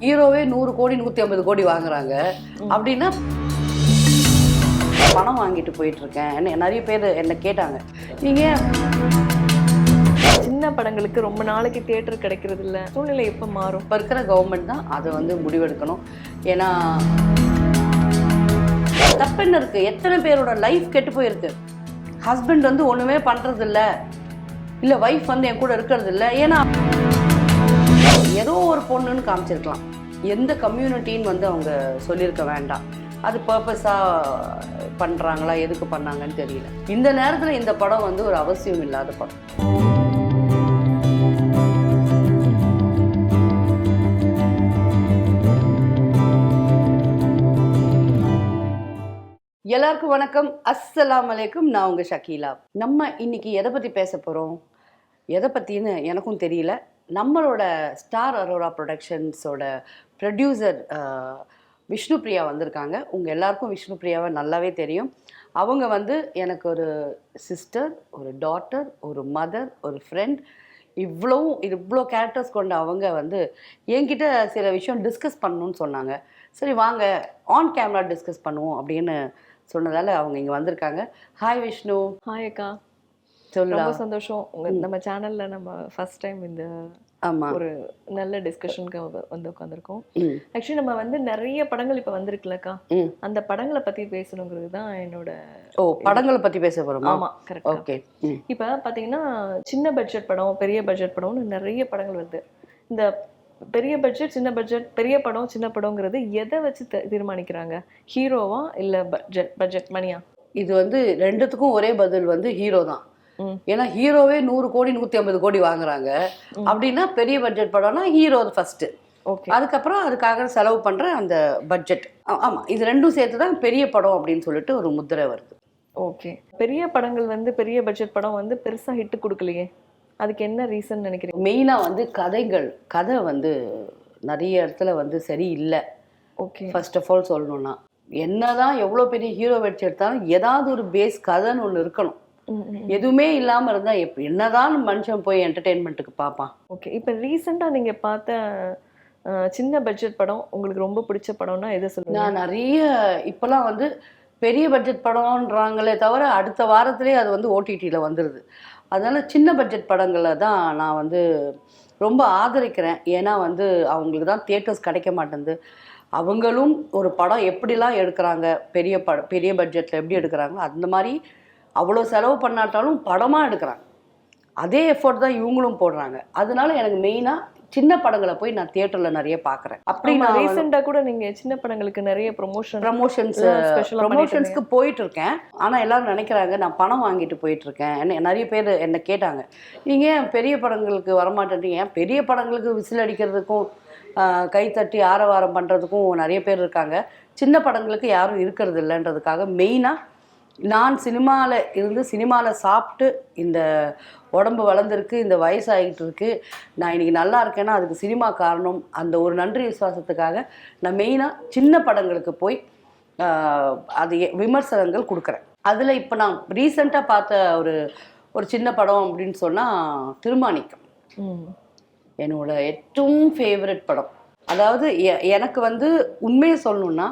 ஹீரோவே நூறு கோடி நூற்றி ஐம்பது கோடி வாங்குறாங்க. அப்படின்னா பணம் வாங்கிட்டு போயிட்டு இருக்கேன் என்ன- நிறைய பேர் என்ன கேட்டாங்க. நீங்க ஏன் சின்ன படங்களுக்கு ரொம்ப நாளைக்கு தியேட்டர் கிடைக்கிறது இல்ல. சூழ்நிலை எப்ப மாறும்? இப்போ இருக்கிற கவர்மெண்ட் தான் அதை வந்து முடிவெடுக்கணும். ஏன்னா தப்பென்ன இருக்கு? எத்தனை பேரோட லைஃப் கெட்டு போயிருக்கு. ஹஸ்பண்ட் வந்து ஒண்ணுமே பண்றது இல்ல. இல்ல ஒய்ஃப் வந்து என் கூட இருக்கிறது இல்ல. ஏன்னா ஏதோ ஒரு பொண்ணுன்னு காமிச்சிருக்கலாம். எந்த கம்யூனிட்டின்னு வந்து அவங்க சொல்லியிருக்க வேண்டாம். அது பர்பஸாக பண்ணுறாங்களா எதுக்கு பண்ணாங்கன்னு தெரியல. இந்த நேரத்தில் இந்த படம் வந்து ஒரு அவசியம் இல்லாத படம். எல்லாருக்கும் வணக்கம். அஸ்ஸலாம் அலைக்கும். நான் உங்கள் ஷக்கீலா. நம்ம இன்னைக்கு எதை பற்றி பேச போகிறோம் எதை பற்றின்னு எனக்கும் தெரியல. நம்மளோட ஸ்டார் அரோரா ப்ரொடக்ஷன்ஸோட ப்ரொடியூசர் விஷ்ணு பிரியா வந்திருக்காங்க. உங்கள் எல்லாருக்கும் விஷ்ணு பிரியாவை நல்லாவே தெரியும். அவங்க வந்து எனக்கு ஒரு சிஸ்டர் ஒரு டாட்டர் ஒரு மதர் ஒரு ஃப்ரெண்ட் இவ்வளவும் இது இவ்வளோ கேரக்டர்ஸ் கொண்ட அவங்க வந்து என்கிட்ட சில விஷயம் டிஸ்கஸ் பண்ணணும்னு சொன்னாங்க. சரி வாங்க ஆன் கேமரா டிஸ்கஸ் பண்ணுவோம் அப்படின்னு சொன்னதால அவங்க இங்கே வந்திருக்காங்க. ஹாய் விஷ்ணு. ஹாய் அக்கா. சொல்லலாம் ரொம்ப சந்தோஷம். உங்க நம்ம சேனல்ல நம்ம ஃபர்ஸ்ட் டைம் இந்த ஒரு நல்ல டிஸ்கஷனுக்கு வந்து உட்காந்துருக்கோம் ஆக்சுவலி நம்ம வந்து நிறைய படங்கள் இப்ப வந்திருக்குல்லக்கா. அந்த படங்களை பத்தி பேசணுங்கிறது தான் என்னோட ஓ படங்களை பற்றி பேச போகிறோமா ஆமா கரெக்ட் ஓகே. இப்ப பாத்தீங்கன்னா சின்ன பட்ஜெட் படம் பெரிய பட்ஜெட் படம்னு நிறைய படங்கள் வருது. இந்த பெரிய பட்ஜெட் சின்ன பட்ஜெட் பெரிய படம் சின்ன படம்ங்கிறது எதை வச்சு தீர்மானிக்கிறாங்க? ஹீரோவா இல்ல பட்ஜெட் பட்ஜெட் மணியா இது வந்து ரெண்டுத்துக்கும் ஒரே பதில் வந்து ஹீரோ தான். ஏன்னா ஹீரோவே நூறு கோடி நூற்றி ஐம்பது கோடி வாங்குறாங்க. அப்படின்னா பெரிய பட்ஜெட் படம்னா ஹீரோ ஃபர்ஸ்ட் அதுக்கப்புறம் அதுக்காக செலவு பண்ற அந்த பட்ஜெட் ஆமா இது ரெண்டும் சேர்த்து தான் பெரிய படம் அப்படின்னு சொல்லிட்டு ஒரு முத்திரை வருது. ஓகே. பெரிய படங்கள் வந்து பெரிய பட்ஜெட் படம் வந்து பெருசா ஹிட் கொடுக்கலையே. அதுக்கு என்ன ரீசன் நினைக்கிறீங்க? மெயினா வந்து கதைகள். கதை வந்து நிறைய இடத்துல வந்து சரியில்லை ஓகே. ஃபர்ஸ்ட் ஆஃப் ஆல் சொல்லணும்னா என்னதான் எவ்வளோ பெரிய ஹீரோ வச்சு எடுத்தாலும் ஏதாவது ஒரு பேஸ் கதைன்னு ஒன்று இருக்கணும். எதுவுமே இல்லாம இருந்தா எப் என்னதான் மனுஷன் போய் என்டர்டெயின்மெண்ட்டுக்கு பார்ப்பான் ஓகே இப்போ ரீசெண்டா நீங்க பார்த்த சின்ன பட்ஜெட் படம் உங்களுக்கு ரொம்ப பிடிச்ச படம்னா எதை சொல்லுங்க நான் நிறைய இப்போலாம் வந்து பெரிய பட்ஜெட் படம்ன்றாங்களே தவிர அடுத்த வாரத்திலே அது வந்து ஓடிடியில் வந்துடுது அதனால சின்ன பட்ஜெட் படங்களை தான் நான் வந்து ரொம்ப ஆதரிக்கிறேன். ஏன்னா வந்து அவங்களுக்கு தான் தியேட்டர்ஸ் கிடைக்க மாட்டேங்குது. அவங்களும் ஒரு படம் எப்படிலாம் எடுக்கிறாங்க பெரிய பட பெரிய பட்ஜெட்டில் எப்படி எடுக்கிறாங்களோ அந்த மாதிரி அவ்வளோ செலவு பண்ணாட்டாலும் படமாக எடுக்கிறாங்க. அதே எஃபோர்ட் தான் இவங்களும் போடுறாங்க. அதனால எனக்கு மெயினாக சின்ன படங்களை போய் நான் தியேட்டரில் நிறைய பார்க்குறேன் அப்படி நான் ரீசெண்டா கூட நீங்க சின்ன படங்களுக்கு நிறைய ப்ரொமோஷன் ப்ரமோஷன்ஸ் ப்ரமோஷன்ஸ்க்கு போயிட்டு இருக்கேன் ஆனா எல்லாரும் நினைக்கிறாங்க நான் பணம் வாங்கிட்டு போயிட்டு இருக்கேன் என்ன நிறைய பேர் என்ன கேட்டாங்க நீங்க பெரிய படங்களுக்கு வரமாட்டேன்றீங்க? ஏன் பெரிய படங்களுக்கு விசில் அடிக்கிறதுக்கும் ஆஹ், கை தட்டி ஆரவாரம் பண்றதுக்கும் நிறைய பேர் இருக்காங்க. சின்ன படங்களுக்கு யாரும் இருக்கிறது இல்லைன்றதுக்காக மெயினா நான் சினிமாவில் இருந்து சினிமாவில் சாப்பிட்டு இந்த உடம்பு வளர்ந்துருக்கு இந்த வயசாகிட்டு இருக்கு நான் இன்னைக்கு நல்லா இருக்கேன்னா அதுக்கு சினிமா காரணம் அந்த ஒரு நன்றி விசுவாசத்துக்காக நான் மெயினாக சின்ன படங்களுக்கு போய் ஆஹ், அது எ- விமர்சனங்கள் கொடுக்குறேன் அதில் இப்போ நான் ரீசெண்டாக பார்த்த ஒரு ஒரு சின்ன படம் அப்படின்னு சொன்னால் திருமாணிக்கம் என்னோட ഏറ്റവും ஃபேவரட் படம் அதாவது எ- எனக்கு வந்து உண்மையை சொல்லணும்னா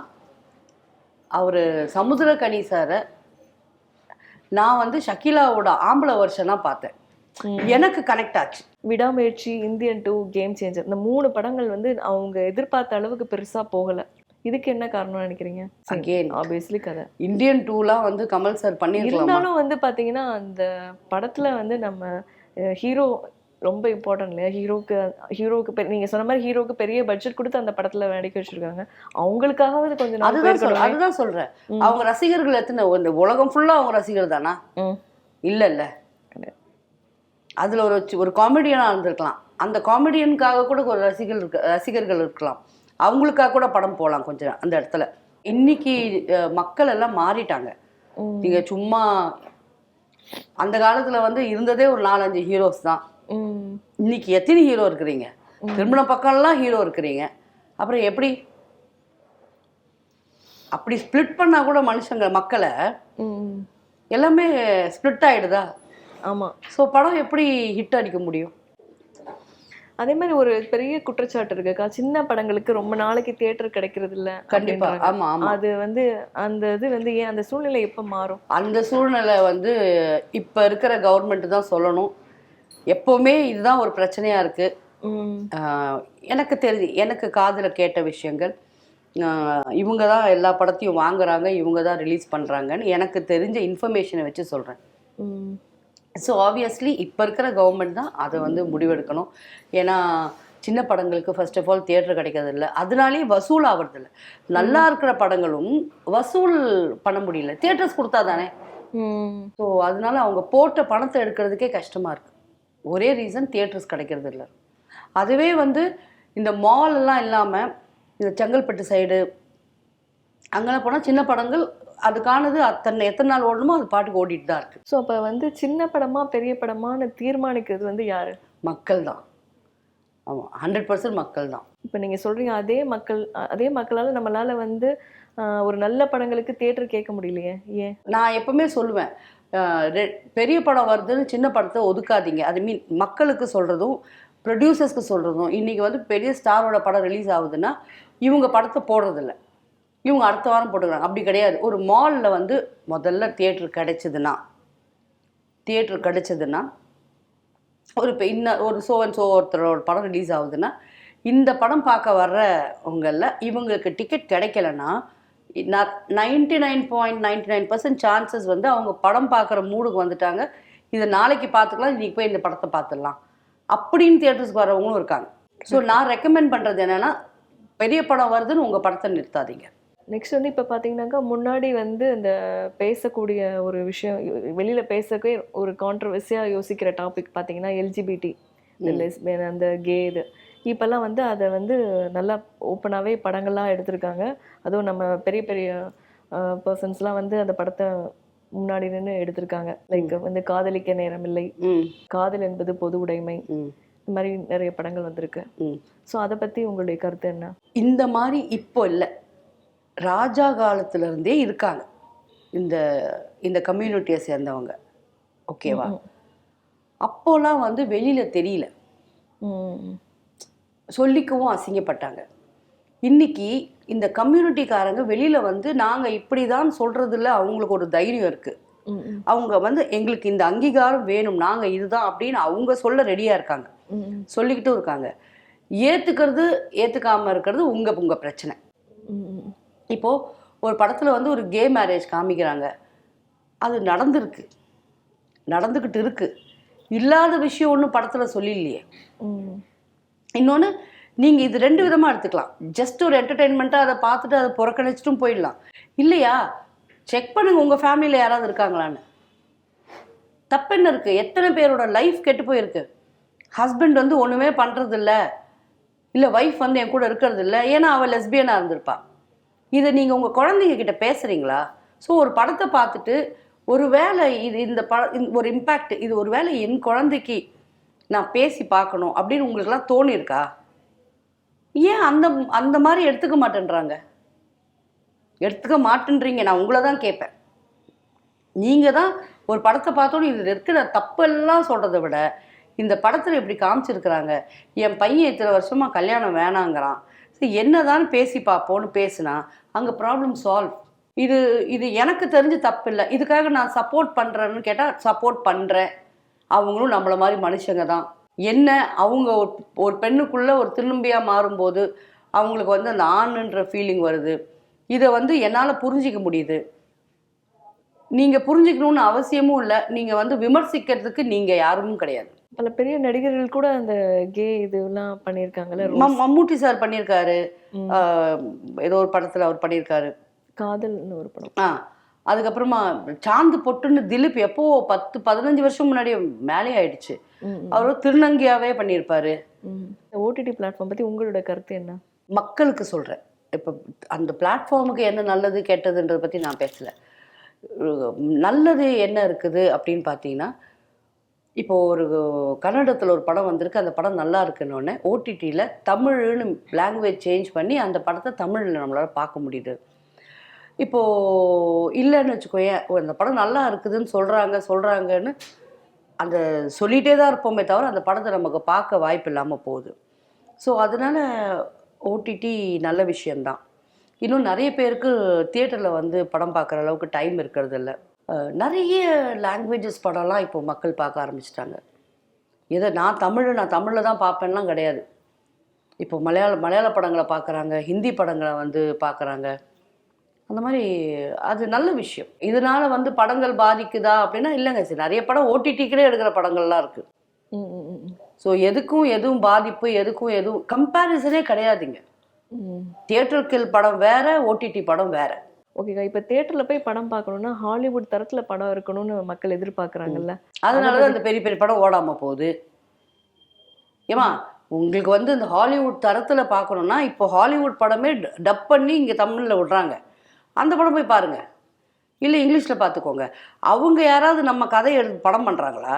அவர் சமுத்திரக்கனி சாரை நான் வந்து ஷக்கீலாவோட ஆம்பளை வருஷனாக பார்த்தேன். எனக்கு கனெக்ட் ஆச்சு. விடாமுயற்சி இந்தியன் டூ கேம் சேஞ்சர் இந்த மூணு படங்கள் வந்து அவங்க எதிர்பார்த்த அளவுக்கு பெருசா போகல. இதுக்கு என்ன காரணம் நினைக்கிறீங்க? Again. ஆப்வியஸ்லி கதை. இந்தியன் டூலாம் வந்து கமல் சார் பண்ணியிருக்கலாமா? இருந்தாலும் வந்து பாத்தீங்கன்னா அந்த படத்துல வந்து நம்ம ஹீரோ ரொம்ப இம்பார்ட்டன்ட் இல்லையா ஹீரோக்கு ஹீரோக்கு நீங்க சொன்ன மாதிரி ஹீரோக்கு பெரிய பட்ஜெட் கொடுத்து அந்த படத்துல நடிக்க வச்சிருக்காங்க அவங்களுக்காகவாவது கொஞ்சம் அதுதான். அதுதான் சொல்றேன் ம். அவங்க ரசிகர்கள் எத்தனை இந்த உலகம் ஃபுல்லா அவங்க ரசிகர் தானா. இல்ல இல்ல. அதுல ஒரு ஒரு காமெடியனா இருந்திருக்கலாம் அந்த காமெடியனுக்காக கூட ஒரு ரசிகர்கள் இருக்க ரசிகர்கள் இருக்கலாம் அவங்களுக்காக கூட படம் போகலாம் கொஞ்சம் அந்த இடத்துல இன்னைக்கு மக்கள் எல்லாம் மாறிட்டாங்க. நீங்க சும்மா அந்த காலத்துல வந்து இருந்ததே ஒரு நாலஞ்சு ஹீரோஸ் தான். இன்னைக்கு எத்தனை ஹீரோ இருக்கிறீங்க? திருமண பக்கம்லாம் ஹீரோ இருக்கிறீங்க. அப்புறம் எப்படி? அப்படி ஸ்ப்ளிட் பண்ணா கூட மனுஷங்க மக்களை. எல்லாமே ஸ்ப்ளிட் ஆயிடுதா? ஆமா. ஸோ படம் எப்படி ஹிட் அடிக்க முடியும்? அதே மாதிரி ஒரு பெரிய குற்றச்சாட்டு இருக்குக்கா சின்ன படங்களுக்கு ரொம்ப நாளைக்கு தியேட்டர் கிடைக்கிறது இல்ல கண்டிப்பா ஆமா அது வந்து அந்த இது வந்து ஏன் அந்த சூழ்நிலை எப்ப மாறும்? அந்த சூழ்நிலை வந்து இப்போ இருக்கிற கவர்மெண்ட் தான் சொல்லணும். எப்போவுமே இதுதான் ஒரு பிரச்சனையாக இருக்குது எனக்கு தெரிஞ்சு எனக்கு காதில் கேட்ட விஷயங்கள் இவங்க தான் எல்லா படத்தையும் வாங்குறாங்க இவங்க தான் ரிலீஸ் பண்ணுறாங்கன்னு எனக்கு தெரிஞ்ச இன்ஃபர்மேஷனை வச்சு சொல்கிறேன் ஸோ ஆப்வியஸ்லி இப்போ இருக்கிற கவர்மெண்ட் தான் அதை வந்து முடிவெடுக்கணும். ஏன்னா சின்ன படங்களுக்கு ஃபர்ஸ்ட் ஆஃப் ஆல் தியேட்டர் கிடைக்கிறது இல்லை அதனாலேயே வசூல் ஆகிறது இல்லை நல்லா இருக்கிற படங்களும் வசூல் பண்ண முடியல. தியேட்டர்ஸ் கொடுத்தா தானே? ஸோ அதனால அவங்க போட்ட பணத்தை எடுக்கிறதுக்கே கஷ்டமாக இருக்குது ஒரே ரீசன் தியேட்டர்ஸ் கிடைக்கிறது இல்லை அதுவே வந்து இந்த மால் எல்லாம் இல்லாமல் இந்த செங்கல்பட்டு சைடு அங்கெல்லாம் போனால் சின்ன படங்கள் அதுக்கானது அத்தனை எத்தனை நாள் ஓடணுமோ அது பாட்டுக்கு ஓடிட்டு தான் இருக்குது ஸோ அப்ப வந்து சின்ன படமா பெரிய படமான்னு தீர்மானிக்கிறது வந்து யாரு? மக்கள் தான். ஆமாம் ஹண்ட்ரட் பர்சன்ட் மக்கள் தான். இப்ப நீங்க சொல்றீங்க அதே மக்கள் அதே மக்களால நம்மளால வந்து ஒரு நல்ல படங்களுக்கு தியேட்டர் கேட்க முடியலையே ஏன்? நான் எப்பவுமே சொல்லுவேன் பெரிய படம் வருதுன்னு சின்ன படத்தை ஒதுக்காதீங்க. அது மீன் மக்களுக்கு சொல்கிறதும் ப்ரொடியூசர்ஸ்க்கு சொல்கிறதும் இன்றைக்கி வந்து பெரிய ஸ்டாரோட படம் ரிலீஸ் ஆகுதுன்னா இவங்க படத்தை போடுறதில்ல. இவங்க அடுத்த வாரம் போட்டுக்கிறாங்க. அப்படி கிடையாது. ஒரு மாலில் வந்து முதல்ல தியேட்டர் கிடைச்சதுன்னா தியேட்டர் கிடைச்சதுன்னா ஒரு இப்போ இன்ன ஒரு சோ அண்ட் சோ ஒருத்தரோட படம் ரிலீஸ் ஆகுதுன்னா இந்த படம் பார்க்க வர்றவங்களில் இவங்களுக்கு டிக்கெட் கிடைக்கலன்னா ninety nine point ninety nine percent chances வந்து அவங்க படம் பார்க்குற மூடுக்கு வந்துட்டாங்க. இதை நாளைக்கு பார்த்துக்கலாம் இன்னைக்கு போய் இந்த படத்தை பார்த்துடலாம். அப்படின்னு தியேட்டர்ஸ்க்கு வரவங்களும் இருக்காங்க. ஸோ நான் ரெக்கமெண்ட் பண்ணுறது என்னென்னா பெரிய படம் வருதுன்னு உங்கள் படத்தை நிறுத்தாதீங்க. நெக்ஸ்ட் வந்து இப்போ பார்த்தீங்கன்னாக்கா முன்னாடி வந்து இந்த பேசக்கூடிய ஒரு விஷயம் வெளியில பேசவே ஒரு கான்ட்ரவர்சியாக யோசிக்கிற டாபிக் பார்த்தீங்கன்னா எல்ஜிபிடி இந்த. லெஸ்பியன் அந்த கே இது. இப்போல்லாம் வந்து அதை வந்து நல்லா ஓப்பனாகவே படங்கள்லாம் எடுத்திருக்காங்க. அதுவும் நம்ம பெரிய பெரிய பர்சன்ஸ்லாம் வந்து அந்த படத்தை முன்னாடி நின்று எடுத்திருக்காங்க. லைக் வந்து காதலிக்க நேரமில்லை ம். காதல் என்பது பொது உடைமை. இந்த மாதிரி நிறைய படங்கள் வந்திருக்கு. ஸோ அதை பற்றி உங்களுடைய கருத்து என்ன? இந்த மாதிரி இப்போ இல்லை. ராஜா காலத்துல இருந்தே இருக்காங்க. இந்த இந்த கம்யூனிட்டியை சேர்ந்தவங்க. ஓகேவா அப்போலாம் வந்து வெளியில தெரியல. சொல்லிக்கவும் அசிங்கப்பட்டாங்க. இன்னைக்கு இந்த கம்யூனிட்டிக்காரங்க வெளியில வந்து நாங்க இப்படிதான் சொல்றதுல அவங்களுக்கு ஒரு தைரியம் இருக்கு. ம், ம், அவங்க வந்து எங்களுக்கு இந்த அங்கீகாரம் வேணும் நாங்க இதுதான் அப்படின்னு அவங்க சொல்ல ரெடியா இருக்காங்க. சொல்லிக்கிட்டும் இருக்காங்க. ஏத்துக்கிறது ஏத்துக்காம இருக்கிறது உங்க உங்க பிரச்சனை. ம், ம். இப்போ ஒரு படத்துல வந்து ஒரு கே மேரேஜ் காமிக்கிறாங்க. அது நடந்திருக்கு. நடந்துக்கிட்டு இருக்கு. இல்லாத விஷயம் ஒன்றும் படத்துல சொல்லிலையே ம், இன்னொன்று நீங்கள் இது ரெண்டு விதமாக எடுத்துக்கலாம். ஜஸ்ட் ஒரு என்டர்டெயின்மெண்ட்டாக அதை பார்த்துட்டு அதை புறக்கணிச்சிட்டும் போயிடலாம். இல்லையா? செக் பண்ணுங்கள் உங்கள் ஃபேமிலியில் யாராவது இருக்காங்களான்னு. தப்பு என்ன இருக்குது எத்தனை பேரோட லைஃப் கெட்டு போயிருக்கு? ஹஸ்பண்ட் வந்து ஒன்றுமே பண்ணுறதில்ல இல்லை ஒய்ஃப் வந்து என் கூட இருக்கிறது இல்லை ஏன்னா அவள் லெஸ்பியனாக இருந்திருப்பா. இதை நீங்கள் உங்கள் குழந்தைங்க கிட்ட பேசுகிறீங்களா ஸோ ஒரு படத்தை பார்த்துட்டு ஒரு வேளை இது இந்த பட ஒரு இம்பேக்ட் இது ஒரு வேளை என் குழந்தைக்கு நான் பேசி பார்க்கணும் அப்படின்னு உங்களுக்குலாம் தோணியிருக்கா? ஏன் அந்த அந்த மாதிரி எடுத்துக்க மாட்டேன்றாங்க? எடுத்துக்க மாட்டேன்றீங்க நான் உங்களை தான் கேட்பேன். நீங்கள் தான் ஒரு படத்தை பார்த்தோன்னு இதில் இருக்கிற தப்பெல்லாம் சொல்கிறத விட இந்த படத்தில் இப்படி காமிச்சிருக்கிறாங்க. என் பையன் இத்தனை வருஷமாக கல்யாணம் வேணாங்கிறான். சரி என்னதான் பேசி பார்ப்போன்னு பேசுனா அங்கே ப்ராப்ளம் சால்வ் இது இது எனக்கு தெரிஞ்சு தப்பு இல்லை இதுக்காக நான் சப்போர்ட் பண்ணுறேன்னு கேட்டால் சப்போர்ட் பண்ணுறேன் அவங்களும் நம்மள மாதிரி மனுஷங்க தான். என்ன அவங்க ஒரு ஒரு பெண்ணுக்குள்ள ஒரு திருநம்பியாக மாறும்போது அவங்களுக்கு வந்து அந்த ஆணுன்ற ஃபீலிங் வருது. இதை வந்து என்னால் புரிஞ்சிக்க முடியுது. நீங்கள் புரிஞ்சுக்கணும்னு அவசியமும் இல்லை. நீங்கள் வந்து விமர்சிக்கிறதுக்கு நீங்கள் யாரும் கிடையாது. பல பெரிய நடிகர்கள் கூட அந்த கே இதெல்லாம் பண்ணியிருக்காங்கல்ல மம்மூட்டி சார் பண்ணியிருக்காரு. ஏதோ ஒரு படத்தில் அவர் பண்ணியிருக்காரு. காதல்னு ஒரு படம். ஆ அதுக்கப்புறமா சாந்து பொட்டுன்னு திலீப் எப்போ பத்து பதினஞ்சு வருஷம் முன்னாடி மேலே ஆயிடுச்சு. அவர் திருநங்கையாவே பண்ணியிருப்பாரு. ஓடிடி பிளாட்ஃபார்ம் பத்தி உங்களோட கருத்து என்ன? மக்களுக்கு சொல்கிறேன் இப்போ அந்த பிளாட்ஃபார்முக்கு என்ன நல்லது கெட்டதுன்றதை பற்றி நான் பேசல. நல்லது என்ன இருக்குது அப்படின்னு பார்த்தீங்கன்னா இப்போ ஒரு கன்னடத்தில் ஒரு படம் வந்திருக்கு. அந்த படம் நல்லா இருக்குன்னொடனே ஓடிடியில் தமிழ்னு லாங்குவேஜ் சேஞ்ச் பண்ணி அந்த படத்தை தமிழில் நம்மளால் பார்க்க முடியுது. இப்போது இல்லைன்னு வச்சுக்கோயேன் அந்த படம் நல்லா இருக்குதுன்னு சொல்கிறாங்க சொல்கிறாங்கன்னு அந்த சொல்லிகிட்டே தான் இருப்போமே தவிர அந்த படத்தை நமக்கு பார்க்க வாய்ப்பு இல்லாமல் போகுது. ஸோ அதனால் ஓடிடி நல்ல விஷயந்தான் இன்னும் நிறைய பேருக்கு தியேட்டரில் வந்து படம் பார்க்குற அளவுக்கு டைம் இருக்கிறது இல்லை. நிறைய லாங்குவேஜஸ் படம்லாம் இப்போ மக்கள் பார்க்க ஆரம்பிச்சிட்டாங்க. எதை நான் தமிழ் நான் தமிழில் தான் பார்ப்பேன்லாம் கிடையாது. இப்போ மலையாள மலையாள படங்களை பார்க்குறாங்க ஹிந்தி படங்களை வந்து பார்க்குறாங்க. அந்த மாதிரி அது நல்ல விஷயம். இதனால வந்து படங்கள் பாதிக்குதா அப்படின்னா இல்லைங்க சார் நிறைய படம் ஓடிடிக்கிலே எடுக்கிற படங்கள்லாம் ம். ஸோ எதுக்கும் எதுவும் பாதிப்பு எதுக்கும் எதுவும் கம்பேரிசனே கிடையாதுங்க. ம். தியேட்டருக்கு படம் வேற ஓடிடி படம் வேற. ஓகேக்கா இப்போ தேட்டர்ல போய் படம் பார்க்கணும்னா ஹாலிவுட் தரத்துல படம் இருக்கணும்னு மக்கள் எதிர்பார்க்கறாங்கல்ல. அதனால தான் இந்த பெரிய பெரிய படம் ஓடாம போகுது. ஏமா உங்களுக்கு வந்து இந்த ஹாலிவுட் தரத்துல பார்க்கணும்னா இப்போ ஹாலிவுட் படமே டப் பண்ணி இங்க தமிழ்ல விடுறாங்க. அந்த படம் போய் பாருங்க. இல்லை இங்கிலீஷில் பார்த்துக்கோங்க அவங்க யாராவது நம்ம கதையை எடுத்து படம் பண்ணுறாங்களா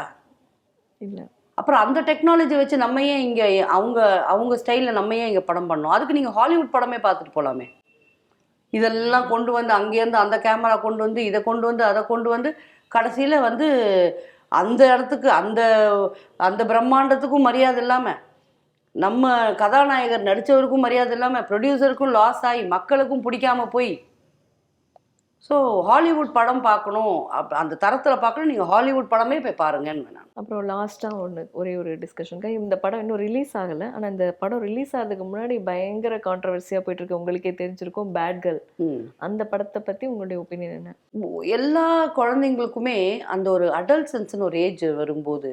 இல்ல. அப்புறம் அந்த டெக்னாலஜி வச்சு நம்ம ஏன் இங்கே அவங்க அவங்க ஸ்டைலில் நம்ம ஏன் இங்கே படம் பண்ணோம்? அதுக்கு நீங்கள் ஹாலிவுட் படமே பார்த்துட்டு போகலாமே இதெல்லாம் கொண்டு வந்து அங்கேருந்து அந்த கேமரா கொண்டு வந்து இதை கொண்டு வந்து அதை கொண்டு வந்து கடைசியில் வந்து அந்த இடத்துக்கு அந்த அந்த பிரம்மாண்டத்துக்கும் மரியாதை இல்லாமல் நம்ம கதாநாயகர் நடித்தவருக்கும் மரியாதை இல்லாமல் ப்ரொடியூசருக்கும் லாஸ் ஆகி மக்களுக்கும் பிடிக்காம போய் ஸோ ஹாலிவுட் படம் பார்க்கணும். அப் அந்த தரத்தில் பார்க்கணும். நீங்கள் ஹாலிவுட் படமே போய் பாருங்கன்னு நான். அப்புறம் லாஸ்ட்டாக ஒன்று ஒரே ஒரு டிஸ்கஷனுக்கா இந்த படம் இன்னும் ரிலீஸ் ஆகலை. ஆனால் இந்த படம் ரிலீஸ் ஆகிறதுக்கு முன்னாடி பயங்கர கான்ட்ரவர்சியாக போயிட்டு இருக்கு. உங்களுக்கே தெரிஞ்சிருக்கும் பேட் கேர்ள் அந்த படத்தை பற்றி உங்களுடைய ஒப்பீனியன் என்ன? எல்லா குழந்தைங்களுக்குமே அந்த ஒரு அடல்ட் சென்ஸ்னு ஒரு ஏஜ் வரும்போது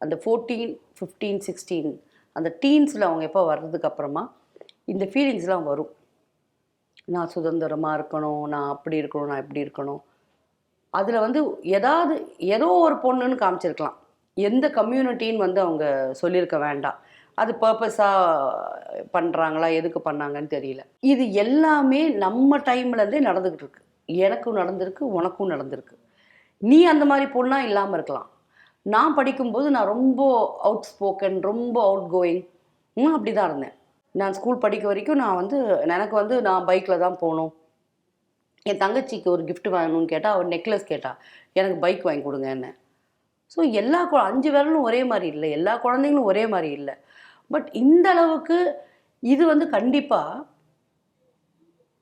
அந்த ஃபோர்டீன் ஃபிஃப்டீன் சிக்ஸ்டீன் அந்த டீன்ஸில் அவங்க எப்போ வர்றதுக்கு அப்புறமா இந்த ஃபீலிங்ஸ்லாம் வரும். நான் சுதந்திரமாக இருக்கணும் நான் அப்படி இருக்கணும் நான் இப்படி இருக்கணும். அதில் வந்து ஏதாவது ஏதோ ஒரு பொண்ணுன்னு காமிச்சிருக்கலாம். எந்த கம்யூனிட்டின்னு வந்து அவங்க சொல்லியிருக்க வேண்டாம். அது பர்பஸாக பண்ணுறாங்களா எதுக்கு பண்ணாங்கன்னு தெரியல. இது எல்லாமே நம்ம டைம்லேருந்தே நடந்துக்கிட்டு இருக்கு. எனக்கும் நடந்திருக்கு உனக்கும் நடந்திருக்கு. நீ அந்த மாதிரி பொண்ணாக இல்லாமல் இருக்கலாம். நான் படிக்கும்போது நான் ரொம்ப அவுட் ஸ்போக்கன் ரொம்ப அவுட் கோயிங் அப்படி தான் இருந்தேன். நான் ஸ்கூல் படிக்க வரைக்கும் நான் வந்து எனக்கு வந்து நான் பைக்கில் தான் போகணும். என் தங்கச்சிக்கு ஒரு கிஃப்ட் வாங்கணும்னு கேட்டால் அவர் நெக்லஸ் கேட்டால் எனக்கு பைக் வாங்கி கொடுங்க என்ன. ஸோ எல்லா கு அஞ்சு விரலும் ஒரே மாதிரி இல்லை. எல்லா குழந்தைங்களும் ஒரே மாதிரி இல்லை. பட் இந்த அளவுக்கு இது வந்து கண்டிப்பாக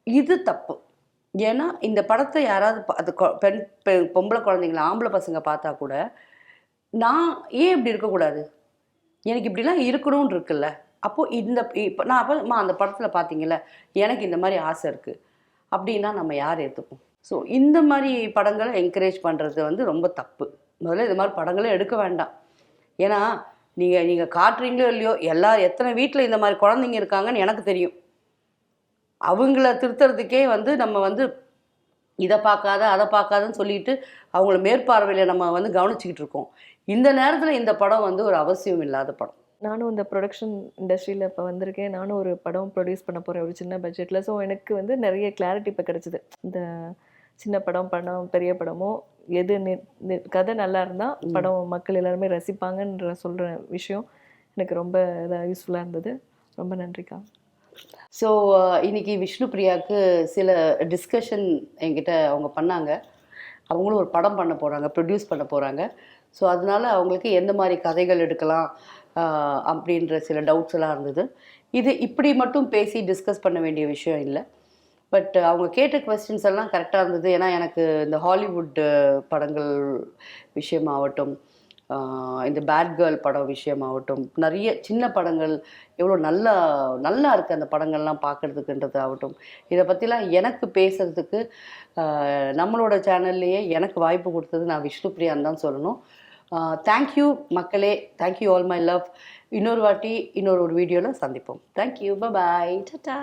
இது தப்பு. ஏன்னா இந்த படத்தை யாராவது அது பெண் பெ- பொம்பளை குழந்தைங்கள ஆம்பளை பசங்க பார்த்தா கூட நான் ஏன் இப்படி இருக்கக்கூடாது? எனக்கு இப்படிலாம் இருக்கணும்னு இருக்குல்ல. அப்போது இந்த இப்போ நான் அப்போ அம்மா அந்த படத்தில் பார்த்தீங்கல்ல எனக்கு இந்த மாதிரி ஆசை இருக்குது அப்படின்னா நம்ம யார் ஏற்றுப்போம் ஸோ இந்த மாதிரி படங்களை என்கரேஜ் பண்ணுறது வந்து ரொம்ப தப்பு. முதல்ல இது மாதிரி படங்களே எடுக்க வேண்டாம். ஏன்னா நீங்கள் நீங்கள் காட்டுறீங்களோ இல்லையோ எல்லா எத்தனை வீட்டில் இந்த மாதிரி குழந்தைங்க இருக்காங்கன்னு எனக்கு தெரியும். அவங்கள திருத்துறதுக்கே வந்து நம்ம வந்து இதை பார்க்காத அதை பார்க்காதன்னு சொல்லிட்டு அவங்கள மேற்பார்வையில் நம்ம வந்து கவனிச்சிக்கிட்டு இருக்கோம். இந்த நேரத்தில் இந்த படம் வந்து ஒரு அவசியம் இல்லாத படம். நானும் இந்த ப்ரொடக்ஷன் இண்டஸ்ட்ரியில் இப்போ வந்திருக்கேன். நானும் ஒரு படம் ப்ரொடியூஸ் பண்ண போகிறேன் ஒரு சின்ன பட்ஜெட்டில் ஸோ எனக்கு வந்து நிறைய கிளாரிட்டி இப்போ கிடச்சிது. இந்த சின்ன படம் படம் பெரிய படமோ எது கதை நல்லா இருந்தால் படம் மக்கள் எல்லாருமே ரசிப்பாங்கன்ற சொல்கிற விஷயம் எனக்கு ரொம்ப இதாக யூஸ்ஃபுல்லாக இருந்தது. ரொம்ப நன்றிக்கா. ஸோ இன்னைக்கு விஷ்ணு பிரியாவுக்கு சில டிஸ்கஷன் என்கிட்ட அவங்க பண்ணாங்க. அவங்களும் ஒரு படம் பண்ண போகிறாங்க ப்ரொடியூஸ் பண்ண போகிறாங்க ஸோ அதனால அவங்களுக்கு எந்த மாதிரி கதைகள் எடுக்கலாம் அப்படின்ற சில டவுட்ஸ் எல்லாம் இருந்தது. இது இப்படி மட்டும் பேசி டிஸ்கஸ் பண்ண வேண்டிய விஷயம் இல்லை. பட் அவங்க கேட்ட கொஸ்டின்ஸ் எல்லாம் கரெக்டாக இருந்தது. ஏன்னா எனக்கு இந்த ஹாலிவுட் படங்கள் விஷயமாகட்டும் இந்த பேட் கேர்ள் படம் விஷயமாகட்டும் நிறைய சின்ன படங்கள் எவ்வளோ நல்லா நல்லா இருக்குது அந்த படங்கள்லாம் பார்க்குறதுக்குன்றது ஆகட்டும் இதை பற்றிலாம் எனக்கு பேசுகிறதுக்கு நம்மளோட சேனல்லையே எனக்கு வாய்ப்பு கொடுத்தது நான் விஷ்ணுபிரியான்னு தான் சொல்லணும். தேங்க்யூ மக்களே. தேங்க்யூ ஆல் மை லவ் இன்னொரு வாட்டி இன்னொரு ஒரு வீடியோவில் சந்திப்போம். Thank you bye ta-ta